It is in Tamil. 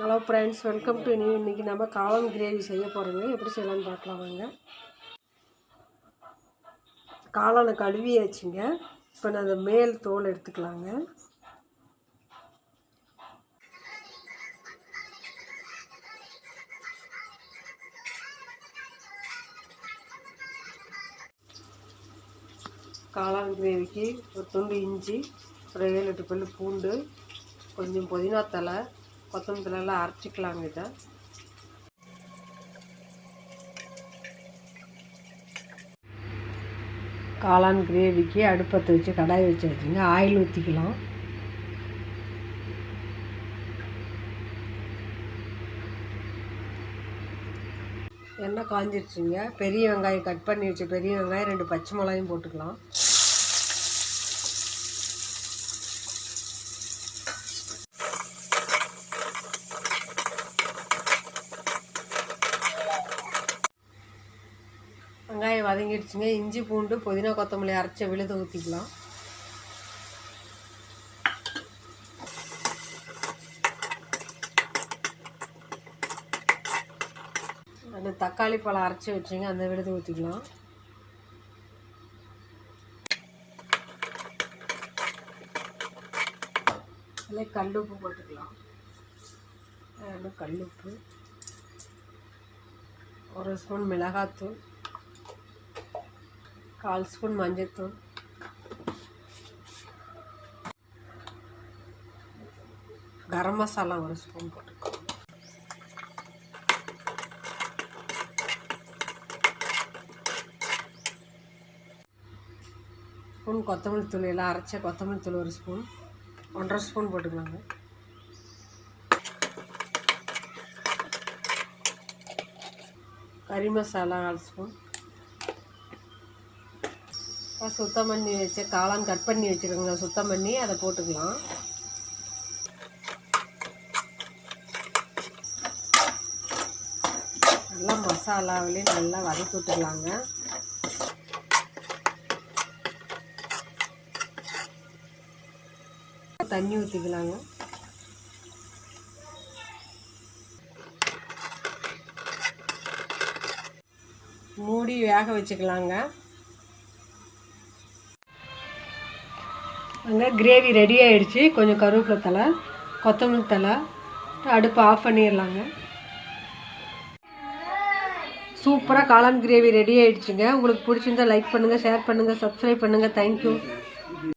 Hello friends welcome to new இன்றைக்கி நம்ம காளான் கிரேவி செய்ய போகிறோங்க எப்படி செய்யலாம்னு பார்க்கலாம் வாங்க. காளானை கழுவியாச்சுங்க. இப்போ நான் அந்த மேல் தோல் எடுத்துக்கலாங்க. காளான் கிரேவிக்கு ஒரு துண்டு இஞ்சி ஒரு ஏழு எட்டு பல்லு பூண்டு கொஞ்சம் புதினா தலை கொத்தமல்லி அரைச்சிக்கலாங்க இதை. காளான் கிரேவிக்கு அடுப்பத்தை வச்சு கடாய் வச்சு வச்சுங்க ஆயில் ஊற்றிக்கலாம் எண்ணெய் காஞ்சிருச்சுங்க. பெரிய வெங்காயம் கட் பண்ணி வச்சு பெரிய வெங்காயம் ரெண்டு பச்சை மிளகாயும் போட்டுக்கலாம். வெங்காயம் வதங்கிடுச்சுங்க. இஞ்சி பூண்டு புதினா கொத்தமல்லி அரைச்ச விழுத ஊற்றிக்கலாம் அந்த தக்காளி பழம் அரைச்சி வச்சுங்க. அந்த விழுது ஊற்றிக்கலாம் அதில் கல்லுப்பு போட்டுக்கலாம். கல் கல்லுப்பு. ஒரு ஸ்பூன் மிளகாத்தூள். கால் ஸ்பூன் மஞ்சள்தூள் கரம் மசாலா ஒரு ஸ்பூன் போட்டுக்கோ. ஸ்பூன் கொத்தமல்லி தூள் எல்லாம் அரைச்ச கொத்தமல்லி தூள் ஒரு ஸ்பூன். ஒன்றரை ஸ்பூன் போட்டுக்கலாங்க. கறி மசாலா கால் ஸ்பூன். சுத்தம் பண்ணி வச்ச காளான் கட் பண்ணி வச்சுருங்க சுத்தம் பண்ணி அதை போட்டுக்கலாம். நல்லா மசாலாவிலையும் நல்லா வதக்கி விட்டுக்கலாங்க தண்ணி ஊற்றிக்கலாங்க மூடி வேக வச்சுக்கலாங்க. அங்கே கிரேவி ரெடி ஆகிடுச்சி கொஞ்சம் கருவேப்பிலை தலை கொத்தமல்லி தலை அடுப்பு ஆஃப் பண்ணிடலாங்க. சூப்பராக காளான் கிரேவி ரெடி ஆகிடுச்சிங்க உங்களுக்கு பிடிச்சிருந்தா லைக் பண்ணுங்கள் ஷேர் பண்ணுங்கள் சப்ஸ்கிரைப் பண்ணுங்கள் தேங்க்யூ